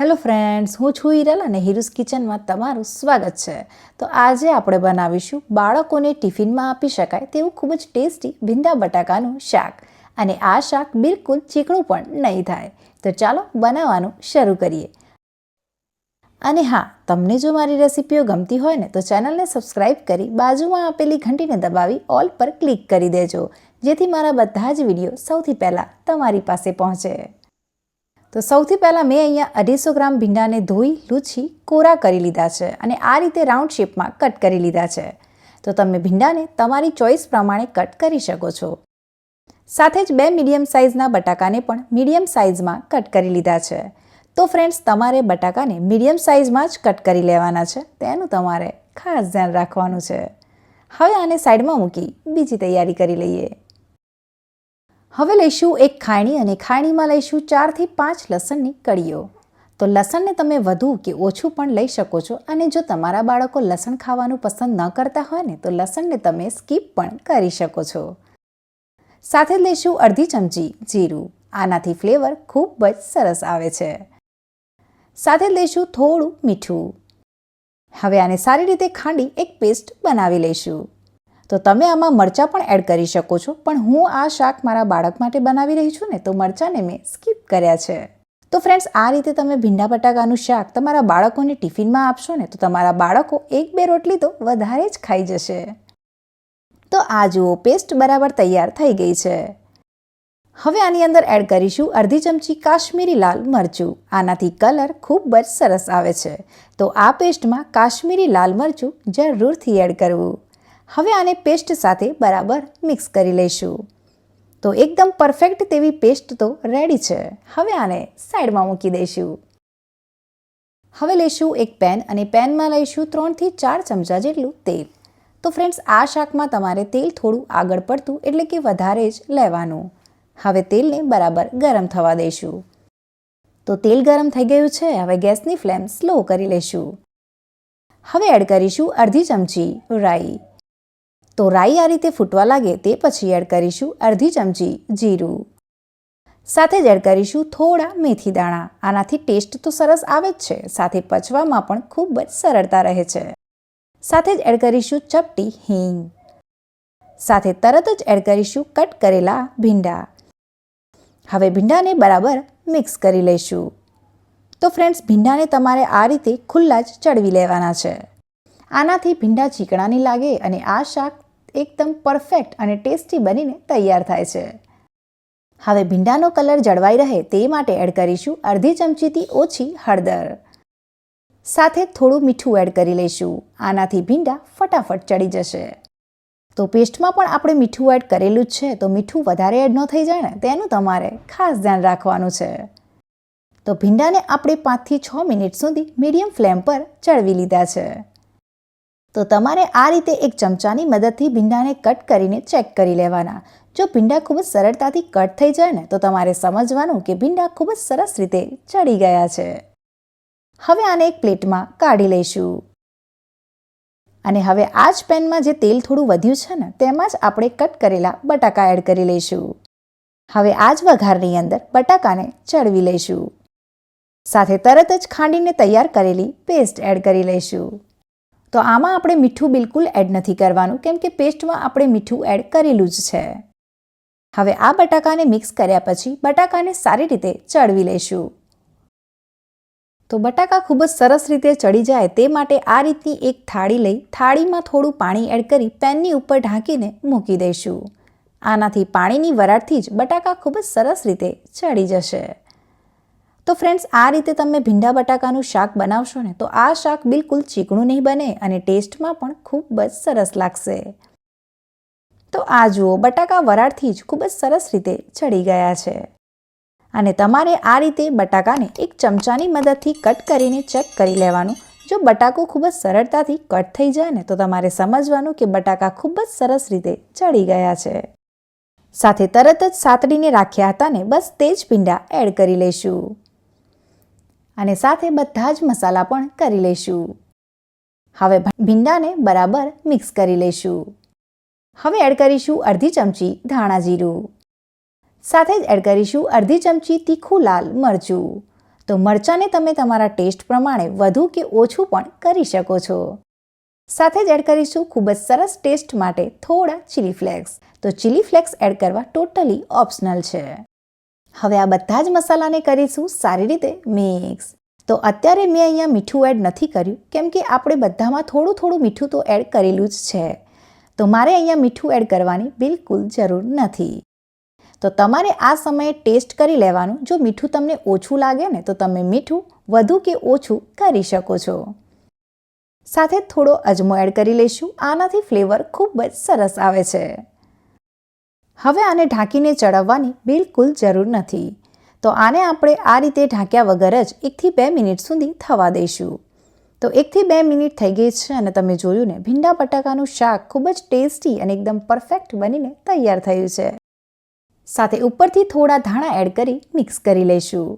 Hello friends, હું છું હિરલ અને હિરુસ કિચનમાં તમારું સ્વાગત છે. તો આજે આપણે બનાવીશું બાળકોને ટિફિનમાં આપી શકાય તેવું ખૂબ જ ટેસ્ટી ભીંડા બટાકાનું શાક. અને આ શાક બિલકુલ ચીકણું પણ નહીં થાય. તો ચાલો બનાવવાનું શરૂ કરીએ. અને હા, તમને જો મારી રેસિપીઓ ગમતી હોય ને, તો ચેનલને સબસ્ક્રાઇબ કરી બાજુમાં આપેલી ઘંટીને દબાવી ઓલ પર ક્લિક કરી દેજો. જેથી મારા બધા જ વીડિયો સૌથી પહેલાં તમારી પાસે પહોંચે. તો સૌથી પહેલાં મેં અહીંયા અઢીસો ગ્રામ ભીંડાને ધોઈ, લૂછી, કોરા કરી લીધા છે અને આ રીતે રાઉન્ડ શેપમાં કટ કરી લીધા છે. તો તમે ભીંડાને તમારી ચોઈસ પ્રમાણે કટ કરી શકો છો. સાથે જ બે મીડિયમ સાઇઝના બટાકાને પણ મીડિયમ સાઇઝમાં કટ કરી લીધા છે. તો ફ્રેન્ડ્સ, તમારે બટાકાને મીડિયમ સાઇઝમાં જ કટ કરી લેવાના છે. તેનું તમારે ખાસ ધ્યાન રાખવાનું છે. હવે આને સાઈડમાં મૂકી બીજી તૈયારી કરી લઈએ. હવે લઈશું એક ખાયણી અને ખાયણીમાં લઈશું ચારથી પાંચ લસણની કળીઓ. તો લસણને તમે વધુ કે ઓછું પણ લઈ શકો છો અને જો તમારા બાળકો લસણ ખાવાનું પસંદ ન કરતા હોય ને, તો લસણને તમે સ્કીપ પણ કરી શકો છો. સાથે લઈશું અડધી ચમચી જીરું. આનાથી ફ્લેવર ખૂબ જ સરસ આવે છે. સાથે લઈશું થોડું મીઠું. હવે આને સારી રીતે ખાંડી એક પેસ્ટ બનાવી લઈશું. તો તમે આમાં મરચાં પણ એડ કરી શકો છો. પણ હું આ શાક મારા બાળક માટે બનાવી રહી છું ને, તો મરચાંને મેં સ્કીપ કર્યા છે. તો ફ્રેન્ડ્સ આ રીતે તમે ભીંડા બટાકાનું શાક તમારા બાળકોને ટિફિનમાં આપશો ને, તો તમારા બાળકો એક બે રોટલી તો વધારે જ ખાઈ જશે. તો આ જુઓ પેસ્ટ બરાબર તૈયાર થઈ ગઈ છે. હવે આની અંદર એડ કરીશું અડધી ચમચી કાશ્મીરી લાલ મરચું. આનાથી કલર ખૂબ જ સરસ આવે છે. તો આ પેસ્ટમાં કાશ્મીરી લાલ મરચું જરૂરથી એડ કરવું. હવે આને પેસ્ટ સાથે બરાબર મિક્સ કરી લઈશું. તો એકદમ પરફેક્ટ તેવી પેસ્ટ તો રેડી છે. હવે આને સાઈડમાં મૂકી દઈશું. હવે લઈશું એક પેન અને પેનમાં લઈશું ત્રણથી ચાર ચમચા જેટલું તેલ. તો ફ્રેન્ડ્સ આ શાકમાં તમારે તેલ થોડું આગળ પડતું એટલે કે વધારે જ લેવાનું. હવે તેલને બરાબર ગરમ થવા દઈશું. તો તેલ ગરમ થઈ ગયું છે, હવે ગેસની ફ્લેમ સ્લો કરી લઈશું. હવે એડ કરીશું અડધી ચમચી રાઈ. તો રાઈ આ રીતે ફૂટવા લાગે તે પછી એડ કરીશું અડધી ચમચી જીરું. સાથે જ એડ કરીશું થોડા મેથી દાણા. આનાથી ટેસ્ટ તો સરસ આવે જ છે. સાથે પચવામાં પણ ખૂબ જ સરળતા રહે છે. સાથે જ એડ કરીશું ચપટી હિંગ. સાથે તરત જ એડ કરીશું કટ કરેલા ભીંડા. હવે ભીંડાને બરાબર મિક્સ કરી લઈશું. તો ફ્રેન્ડ્સ, ભીંડાને તમારે આ રીતે ખુલ્લા જ ચડવી લેવાના છે. આનાથી ભીંડા ચીકણા લાગે અને આ શાક એકદમ પરફેક્ટ અને ટેસ્ટી બનીને તૈયાર થાય છે. હવે ભીંડાનો કલર જળવાઈ રહે તે માટે એડ કરીશું અડધી ચમચીથી ઓછી હળદર. સાથે થોડું મીઠું એડ કરી લઈશું. આનાથી ભીંડા ફટાફટ ચડી જશે. તો પેસ્ટમાં પણ આપણે મીઠું એડ કરેલું જ છે, તો મીઠું વધારે એડ ન થઈ જાય ને, તેનું તમારે ખાસ ધ્યાન રાખવાનું છે. તો ભીંડાને આપણે પાંચથી છ મિનિટ સુધી મીડિયમ ફ્લેમ પર ચડવી લીધા છે. તો તમારે આ રીતે એક ચમચાની મદદથી ભીંડાને કટ કરીને ચેક કરી લેવાના. જો ભીંડા ખૂબ જ સરળતાથી કટ થઈ જાય ને, તો તમારે સમજવાનું કે ભીંડા ખૂબ જ સરસ રીતે ચડી ગયા છે. હવે આને એક પ્લેટમાં કાઢી લઈશું. અને હવે આ જ પેનમાં જે તેલ થોડું વધ્યું છે ને, તેમાં જ આપણે કટ કરેલા બટાકા એડ કરી લઈશું. હવે આ જ વઘારની અંદર બટાકાને ચડવી લઈશું. સાથે તરત જ ખાંડીને તૈયાર કરેલી પેસ્ટ એડ કરી લઈશું. તો આમાં આપણે મીઠું બિલકુલ એડ નથી કરવાનું, કેમ કે પેસ્ટમાં આપણે મીઠું એડ કરેલું જ છે. હવે આ બટાકાને મિક્સ કર્યા પછી બટાકાને સારી રીતે ચડવી લઈશું. તો બટાકા ખૂબ જ સરસ રીતે ચડી જાય તે માટે આ રીતની એક થાળી લઈ થાળીમાં થોડું પાણી એડ કરી પેનની ઉપર ઢાંકીને મૂકી દઈશું. આનાથી પાણીની વરાળથી જ બટાકા ખૂબ જ સરસ રીતે ચડી જશે. તો ફ્રેન્ડ્સ આ રીતે તમે ભીંડા બટાકાનું શાક બનાવશો ને તો આ શાક બિલકુલ ચીકણું નહીં બને અને ટેસ્ટમાં પણ ખૂબ જ સરસ લાગશે. તો આ જુઓ, બટાકા વરાળથી જ ખૂબ જ સરસ રીતે ચડી ગયા છે. અને તમારે આ રીતે બટાકાને એક ચમચાની મદદથી કટ કરીને ચેક કરી લેવાનું. જો બટાકો ખૂબ જ સરળતાથી કટ થઈ જાય ને તો તમારે સમજવાનું કે બટાકા ખૂબ જ સરસ રીતે ચડી ગયા છે. સાથે તરત જ સાતડીને રાખ્યા હતા ને બસ તે જ ભીંડા એડ કરી લઈશું. અને સાથે બધા જ મસાલા પણ કરી લઈશું. હવે ભીંડાને બરાબર મિક્સ કરી લઈશું. હવે એડ કરીશું અડધી ચમચી ધાણા જીરું. સાથે જ એડ કરીશું અડધી ચમચી તીખું લાલ મરચું. તો મરચાંને તમે તમારા ટેસ્ટ પ્રમાણે વધુ કે ઓછું પણ કરી શકો છો. સાથે જ એડ કરીશું ખૂબ જ સરસ ટેસ્ટ માટે થોડા ચીલી ફ્લેક્સ તો ચીલી ફ્લેક્સ એડ કરવા ટોટલી ઓપ્શનલ છે. હવે આ બધા જ મસાલાને કરીશું સારી રીતે મિક્સ. તો અત્યારે મેં અહીંયા મીઠું એડ નથી કર્યું, કેમ કે આપણે બધામાં થોડું થોડું મીઠું તો એડ કરેલું જ છે. તો મારે અહીંયા મીઠું એડ કરવાની બિલકુલ જરૂર નથી. તો તમારે આ સમયે ટેસ્ટ કરી લેવાનું. જો મીઠું તમને ઓછું લાગે ને, તો તમે મીઠું વધુ કે ઓછું કરી શકો છો. સાથે થોડો અજમો એડ કરી લઈશું. આનાથી ફ્લેવર ખૂબ જ સરસ આવે છે. હવે આને ઢાંકીને ચડાવવાની બિલકુલ જરૂર નથી. તો આને આપણે આ રીતે ઢાંક્યા વગર જ એકથી બે મિનિટ સુધી થવા દઈશું. તો એકથી બે મિનિટ થઈ ગઈ છે અને તમે જોયું ને, ભીંડા બટાકાનું શાક ખૂબ જ ટેસ્ટી અને એકદમ પરફેક્ટ બનીને તૈયાર થયું છે. સાથે ઉપરથી થોડા ધાણા એડ કરી મિક્સ કરી લઈશું.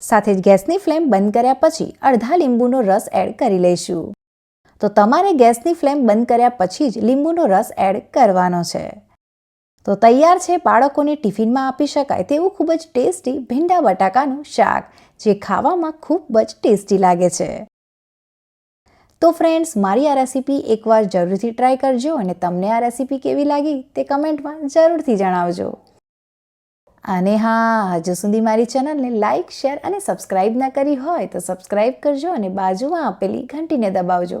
સાથે જ ગેસની ફ્લેમ બંધ કર્યા પછી અડધા લીંબુનો રસ એડ કરી લઈશું. તો તમારે ગેસની ફ્લેમ બંધ કર્યા પછી જ લીંબુનો રસ એડ કરવાનો છે. તો તૈયાર છે બાળકોને ટિફિનમાં આપી શકાય તેવું ખૂબ જ ટેસ્ટી ભીંડા બટાકાનું શાક, જે ખાવામાં ખૂબ જ ટેસ્ટી લાગે છે. તો ફ્રેન્ડ્સ મારી આ રેસીપી એકવાર જરૂરથી ટ્રાય કરજો અને તમને આ રેસીપી કેવી લાગી તે કમેન્ટમાં જરૂરથી જણાવજો. અને હા, હજુ સુધી મારી ચેનલને લાઇક શેર અને સબસ્ક્રાઇબ ના કરી હોય તો સબસ્ક્રાઇબ કરજો અને બાજુમાં આપેલી ઘંટીને દબાવજો.